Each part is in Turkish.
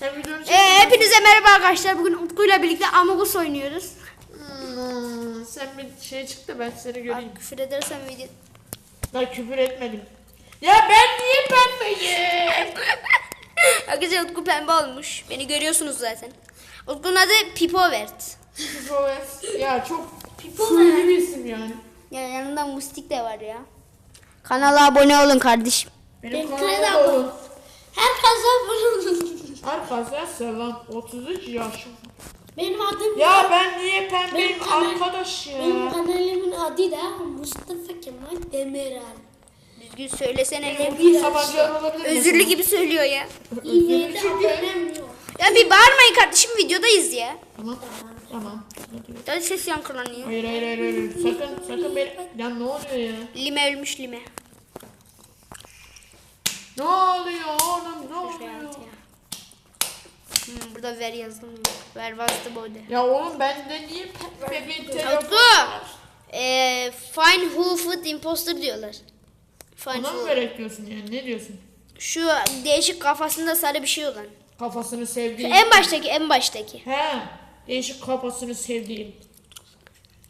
Sen videonu çek. Ee, hepinize merhaba arkadaşlar. Bugün Utku'yla birlikte Among Us oynuyoruz. Hmm, sen bir şey çıktı ben seni göreyim. Bak küfür edersen video... Ben küfür etmedim. Ya ben niye pembeyim? Arkadaşlar Utku pembe olmuş. Beni görüyorsunuz zaten. Utku'nun adı Pipovert. Pipoves. Ya çok full bir isim yani. Ya yanında Mustik de var ya. Kanala abone olun kardeşim. Benim Benim kanalım da olun. Arkadaşlar selam. 33 yaşım. Benim adım Ya ben niye pembeyim Benim kanal- arkadaş ya? benim kanalımın adı da Mustafa Kemal Demirel. Düzgün söylesene. Ne bir Sabancı olabilir mi? Özürlü gibi söylüyor ya. İyi de abonem yok. Ya bir bağırmayın kardeşim videodayız ya. Tamam. Tamam. Hadi ses yankılanıyor. Hayır hayır hayır. hayır. Sakın sakın beni... Ya ne oluyor ya? Lime ölmüş lime. Ne oluyor oğlum ne oluyor? Hmm, burada ver yazdım. Ver bastı bode. Ya oğlum bende niye pembe bir telefon var? Ee, find who food imposter diyorlar. Find Ona mı who. gerek diyorsun yani ne diyorsun? Şu değişik kafasında sarı bir şey olan. Kafasını sevdiğim. En baştaki en baştaki. He. Değişik kafasını sevdiğim.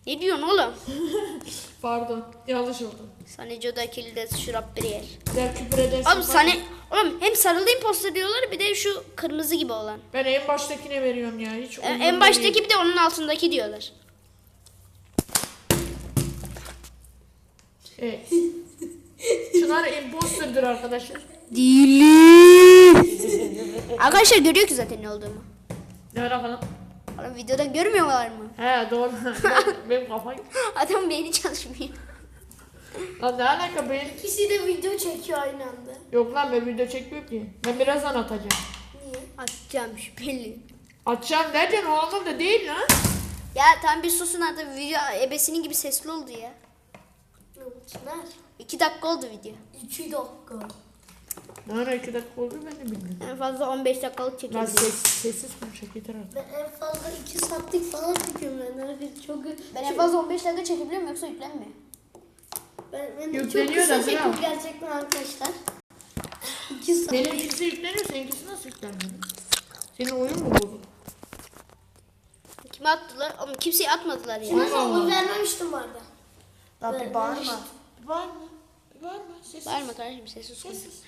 Ne diyorsun oğlum? Pardon yanlış oldu. Sanicoda kilde şurap bir yer. Güzel küfür edersin. Oğlum bak. sani oğlum hem sarılı imposter diyorlar bir de şu kırmızı gibi olan. Ben en baştakine veriyorum ya hiç E, umurumda En baştaki değil. bir de onun altındaki diyorlar. Evet. Çınar imposterdır arkadaşlar. Arkadaşlar görüyor ki zaten ne olduğumu. Ne alaka lan? Oğlum videodan görmüyorlar mı? He doğru. Ben- Benim kafam. Adam beyni çalışmıyor. Lan ne alaka benim? İkisi de video çekiyor aynı anda. Yok lan ben video çekmiyorum ki. Ben birazdan atacağım. Niye? Atacağım şüpheli. Atacağım derken o anlamda değil lan. Ya tam bir susun artık video ebesinin gibi sesli oldu ya. Ne oldu Çınar? İki dakika oldu video. İki dakika. Ne ara iki dakika oldu ben de bilmiyorum. En fazla 15 dakikalık Lan çekebiliriz. ses, sessiz konuşak yeter artık. Ben en fazla iki saatlik falan çekiyorum ben. Herkes çok... Ben en fazla 15 dakika çekebiliyor muyum yoksa yüklenmiyor? Ben, ben Yükleniyor çok kısa çekim gerçekten arkadaşlar. İki saat. Benimkisi yükleniyor seninkisi nasıl yüklenmiyor? Senin oyun mu bozuk? Kime attılar? Oğlum kimseye atmadılar ya. Ben sana oy vermemiştim bu arada. Lan bir bağırma. Var mı? Var mı? Sessiz. Bağırma kardeşim sessiz konuş. Sessiz.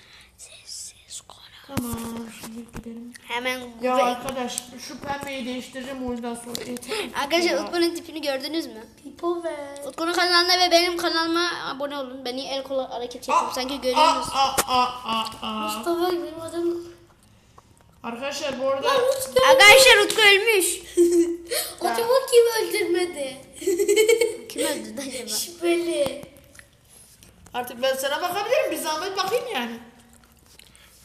Tamam şimdi gidelim. Hemen Ya Google. arkadaş şu pembeyi değiştireceğim o yüzden sonra yeter. Arkadaşlar Ya. Utku'nun tipini gördünüz mü? Pipo ve... Utku'nun kanalına ve benim kanalıma abone olun. Beni el kol hareket çekiyorum. Sanki Aa, görüyorsunuz. aa, aa, aa, aa. Mustafa benim adım... Arkadaşlar bu arada Arkadaşlar Utku ölmüş. Acaba kim öldürmedi? Kim öldürdü acaba? Şüpheli. artık ben sana bakabilirim bir zahmet bakayım yani.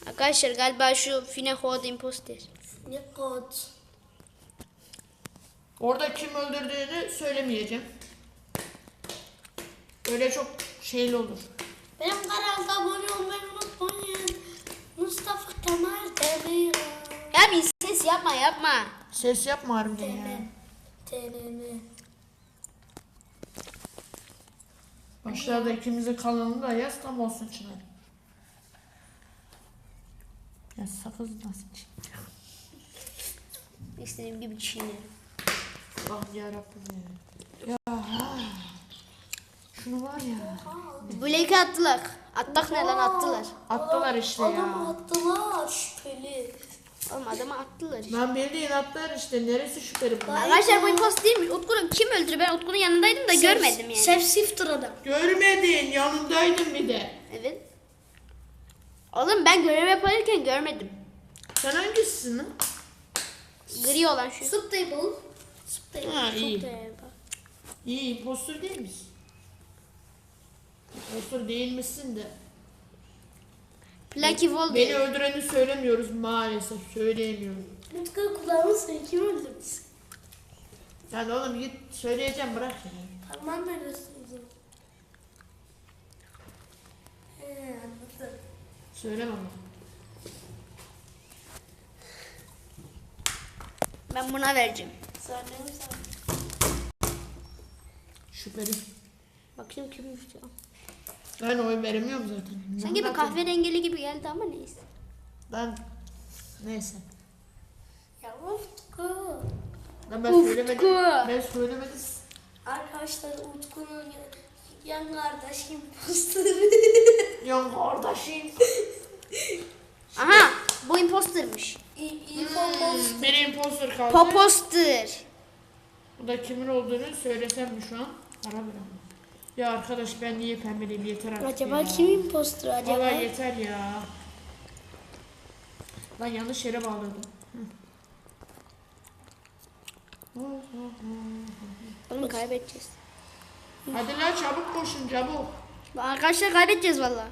Arkadaşlar galiba şu Fine Hod Imposter. Ne kod? Orada kim öldürdüğünü söylemeyeceğim. Öyle çok şeyli olur. Benim kanalda abone olmayı unutmayın. Mustafa Kemal Demir. Ya bir ses yapma yapma. Ses yapma harbiden ya. TNM. Başlarda ikimizin kanalını da yaz tam olsun Çınar. Ya sakız nasıl çiğ? İstediğim gibi çiğnerim. Ah yarabbim ya. Ya ha. Şunu var ya. Blake'e attılar. Attak ne lan attılar. Attılar işte Adam ya. attılar şüpheli. Oğlum adamı attılar işte. Lan bildiğin attılar işte. Neresi şüpheli bu? Arkadaşlar bu imposter değil mi? Utku'nu kim öldürdü? Ben Utku'nun yanındaydım da görmedim yani. Sepsiftir adam. Görmedin. Yanındaydın bir de. Evet. Oğlum ben görev yaparken görmedim. Sen hangisisin lan? Gri olan şu. Subtable. Subtable. Ha iyi. İyi impostor değil misin? Impostor değilmişsin de. Plucky Wall Beni diyor. öldüreni söylemiyoruz maalesef. Söyleyemiyorum. Mutlu kulağını sen kim öldürmüşsün? Yani oğlum git söyleyeceğim bırak ya. Parmağın neresi uzun? He anladım. Söylemem ama. Ben buna vereceğim. Sana. Şüpheli. Bakayım kimmiş ya. Ben oy veremiyorum zaten. Sanki bir Zaten- kahverengili gibi geldi ama neyse. Ben neyse. Ya Utku. Lan ben Utku. söylemedim. Ben söylemedim. Arkadaşlar Utku'nun yan kardeşi imposter. Ya kardeşim. Aha bu impostermış. İnfomos. Bir imposter kaldı. Poposter. Bu da kimin olduğunu söylesem mi şu an? Ara bırak. Ya arkadaş ben niye pembeliyim yeter artık Acaba ya. kim imposter acaba? Valla yeter ya. Lan yanlış yere bağladım. Oğlum kaybedeceğiz. Hadi lan çabuk koşun çabuk. Arkadaşlar kaybedeceğiz valla.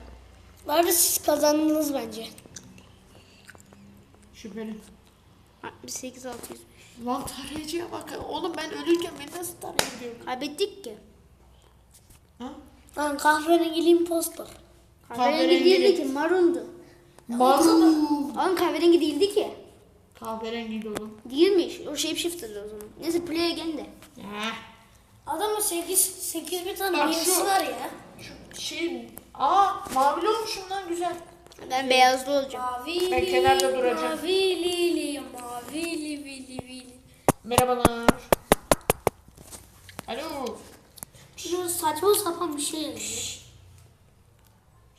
Var siz kazandınız bence. Şüpheli. 68 600. Lan tarayıcıya bak. Oğlum ben ölürken beni nasıl tarayabiliyorum? Kaybettik ki. Ha? Lan kahverengili imposter. Kahverengi Kahverengi. değildi ki marundu. Marum. Oğlum kahverengi değildi ki. Kahverengiydi oğlum. Değilmiş. O shapeshifter'dı o zaman. Neyse play again de. Ya. Adamın 8 8 bir tane Bak birisi şu- var ya. Şu şey... Aa mavili olmuşum lan güzel. Ben beyazlı olacağım. Mavili, Ben kenarda duracağım. Mavili, mavili, vili, vili. Merhabalar. Alo. Şurada saçma sapan bir şey yazıyor.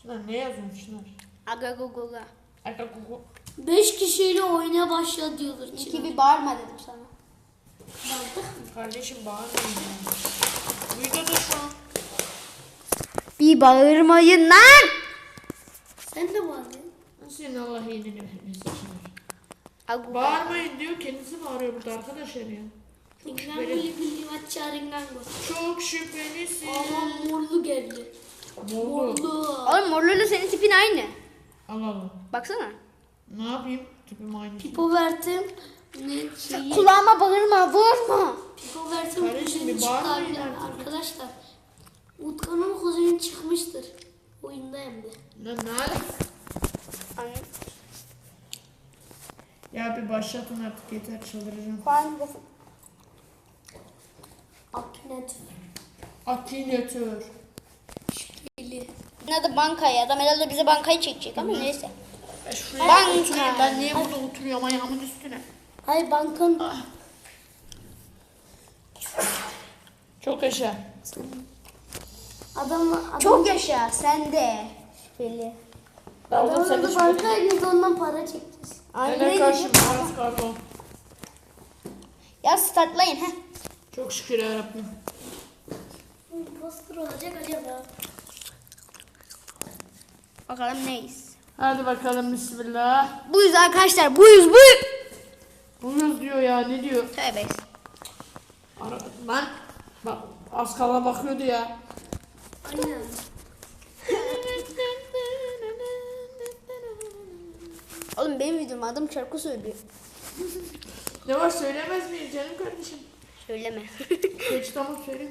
Şunlar ne yazıyorsun şunlar? Aga gogoga. Arka kuku. 5 kişiyle oyuna başla diyorlar. İki bir bağırma dedim sana. Kardeşim bağırmayın. Videoda şu an. Bir bağırmayın lan. Sen de bağırıyorsun. Senin Allah iyiliğini vermesin. Bağırmayın diyor kendisi bağırıyor burada arkadaşlar ya. Çok şüpheli. Çok şüphelisin. Aman morlu geldi. Morlu. Morlu. Oğlum morluyla senin tipin aynı. Allah Allah. Baksana. Ne yapayım? Tipim aynı. Pipo verdim. Ne şeyi? Kulağıma bağırma vurma. Pipo verdim. Kardeşim, kuzeni bir çıkardı. artık. Arkadaşlar. Utkan'ın kuzeni çıkmıştır. Oyunda hem de. Ne alaka? Ya bir başlatın artık yeter çıldıracağım. Aknet. Akинatör. Eli. Adı bankaya. Adam herhalde bize bankayı çekecek ama neyse. Ben şuraya Banka. oturayım. Ben niye burada oturuyorum ayağımın üstüne? Hay bankanın Çok yaşa. adam adam Çok yaşa sen de. Şüpheli. Adı şöyle. bankaydı ondan para çekeceğiz. Aynen karşım biraz pardon. Ya startlayın heh. Çok şükür yarabbim. Imposter olacak acaba? Bakalım neyiz. Hadi bakalım bismillah. Buyuz arkadaşlar buyuz buyuz. Buyuz diyor ya ne diyor? Tövbe. Ara, lan bak az kala bakıyordu ya. Aynen. Oğlum benim videom adım şarkı söylüyor. Ne var söylemez miyiz canım kardeşim? Söyleme. Geç tamam söyle.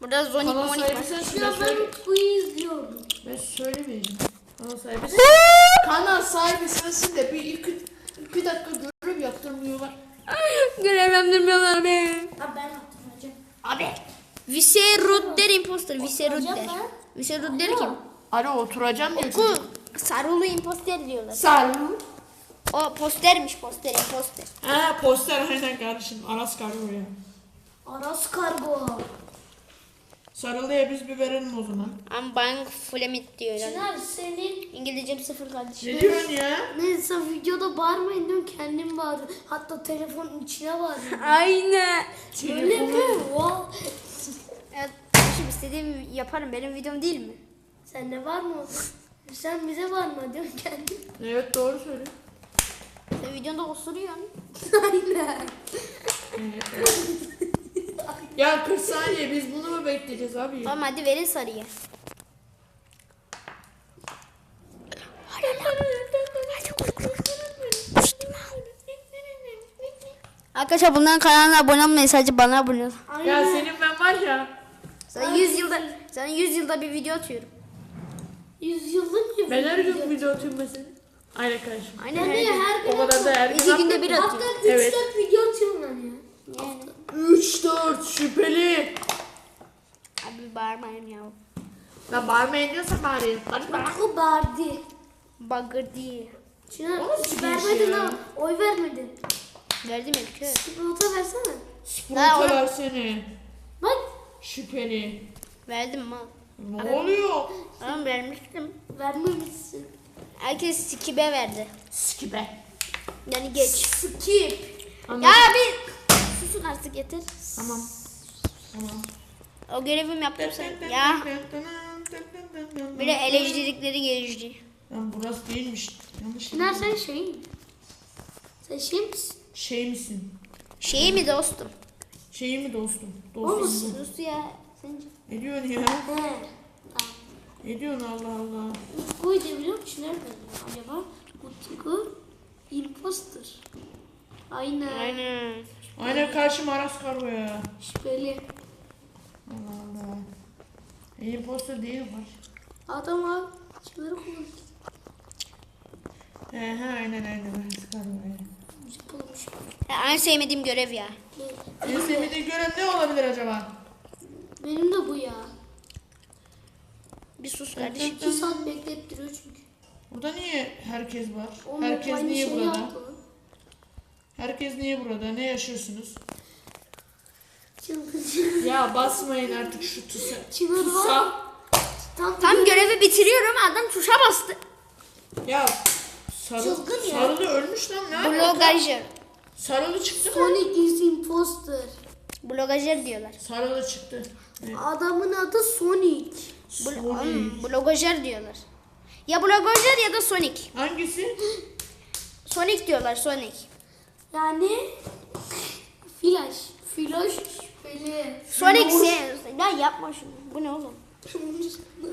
Burada Zonik Kanal Monik var. sahibi sensin Ya ben. Utku'yu izliyordum. Ben söylemeyeceğim. Kanal sahibi Kanal sahibi sensin de bir dakika görev yaptırmıyorlar. Görevlendirmiyorlar beni. Ha ben hatırlayacağım. Abi. Viserudder imposter. Viserudder. Viserudder kim? Alo oturacağım diyor Oku. Sarılı imposter diyorlar. Salut. O postermiş poster imposter. Ha poster aynen kardeşim. Aras kargo ya. Aras Kargo. Sarılıya biz bir verelim o zaman. I'm buying flamit diyorlar. Çınar senin İngilizcem sıfır kardeşim. Ne diyorsun ya? neyse videoda bağırmayın diyorum kendim bağırıyorum. Hatta telefonun içine bağırıyorum. Aynen. Öyle mi? Wow. Evet, kardeşim istediğimi yaparım. Benim videom değil mi? Sende var mı? Sen bize bağırma diyorsun kendin. Evet doğru söyle. Sen videonda osuruyorsun. Aynen. Ya 40 saniye biz bunu mu bekleyeceğiz abi? Tamam hadi verin sarıyı. Arkadaşlar bunların kanalına abone olmayın sadece bana abone olun. Ya senin ben var ya. Sana 100 yılda sana 100 yılda bir video atıyorum. Yüzyıllık bir Ben her gün video atıyorum mesela. Aynen kardeşim. Aynen Ben her de gün. her gün O kadar da her gün İki günde bir atmıyorum. Hafta atıyorum. 3-4 Evet. video atıyorum ben ya. Yani. 3 4 şüpheli. Abi bağırmayın ya. Lan bağırmayın diyorsa bari. Hadi bak. Utku bağırdı. Bagır değil. Çınar O nasıl bir vermedin ha. Oy vermedin. Verdim ya kör. Versene. Onu- versene. Bak Şüpheli. Verdim mal. Ne oluyor? Tamam vermiştim. vermemişsin. Herkes skibe verdi. Skibe. Yani geç. Skip. Ya bir susun artık yeter. Tamam. Tamam. O görevimi yaptım sen. Ya bir de elektrikleri geçti. Lan burası değilmiş. Yanlış. Çınar sen şey Sen şey misin? Şey misin? Şey mi dostum? Şey mi dostum? O Dostum. Sus ya. Sence? Ne diyorsun ya? He. Ne diyorsun Allah Allah? Utku'yu da biliyor musun? Nerede acaba? Utku imposter. Aynen. Aynen. Aynen karşıma Aras Kargo ya. Şüpheli. Allah Allah. İyi posta değil var. Adam al. Kimleri konuş? He he aynen aynen Aras Kargo ya. Ya, en sevmediğim görev ya. En sevmediğin görev ne olabilir acaba? benim de bu ya. Bir sus kardeşim. İki saat beklettiriyor çünkü. Burada niye herkes var? O Herkes niye burada? yaptı. Herkes niye burada? Ne yaşıyorsunuz? Çılgın. Ya basmayın artık şu tusa. Tusa. Tam, Tam görevi bitiriyorum adam tuşa bastı. Ya sarı, Çılgın ya. sarılı ölmüş lan ne? alaka? Blogajer. Sarılı çıktı mı? Sonic is imposter. Blogajer diyorlar. Sarılı çıktı. Ne? Adamın adı Sonic. Bl- Sonic. Oğlum, blogajer diyorlar. Ya blogajer ya da Sonic. Hangisi? Sonic diyorlar Sonic. Yani Flash. Flash şüpheli. Sonic sen. Ya yapma şunu. Bu ne oğlum?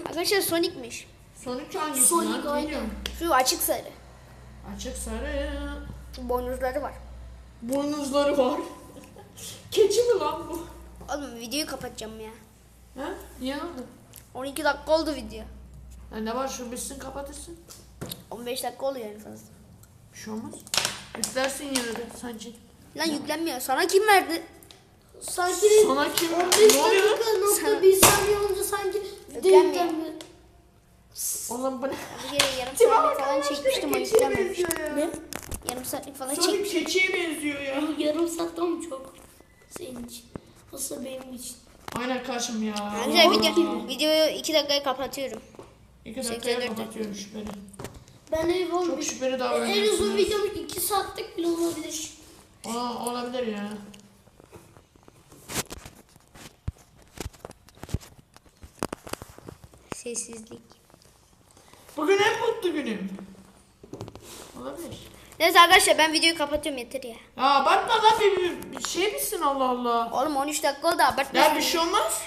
Arkadaşlar Sonic'miş. Sonic hangisi Sonic lan? aynen. Bilmiyorum. Şu açık sarı. Açık sarı. Boynuzları var. Boynuzları var. Keçi mi lan bu? Oğlum videoyu kapatacağım ya. Ha? Niye oldu? 12 dakika oldu video. Ha, ne var şu bitsin kapatırsın. 15 dakika oluyor en fazla. Bir şey olmaz. Yüklersin yine de sanki. Lan yüklenmiyor. Sana kim verdi? Sanki Sana kim? 15 Ne oluyor? dakika nokta bir saniye olunca sanki Yüklenmiyor. yüklenmiyor. Oğlum bu ne? Bir kere yarım saatlik falan çekmiştim o aşkına, keçiye yüklenmemiş. benziyor ya. Yarım saatlik falan. Sonic keçiye benziyor ya. Bu yarım saatten mi çok? Senin için. Nasıl benim için? Aynen karşım ya. Arkadaşlar video, videoyu 2 dakikaya kapatıyorum. İki dakikaya 84 kapatıyorum şüpheli. Ben ev olmuş. Çok şüpheli En davranıyorsunuz. uzun videom 2 saatlik bile olabilir. Aa, olabilir ya. Sessizlik. Bugün en mutlu günüm. Olabilir. Neyse arkadaşlar ben videoyu kapatıyorum yeter ya. Ya abartma lan bir, bir, şey misin Allah Allah. Oğlum 13 dakika oldu abartma. Ya bir şey olmaz.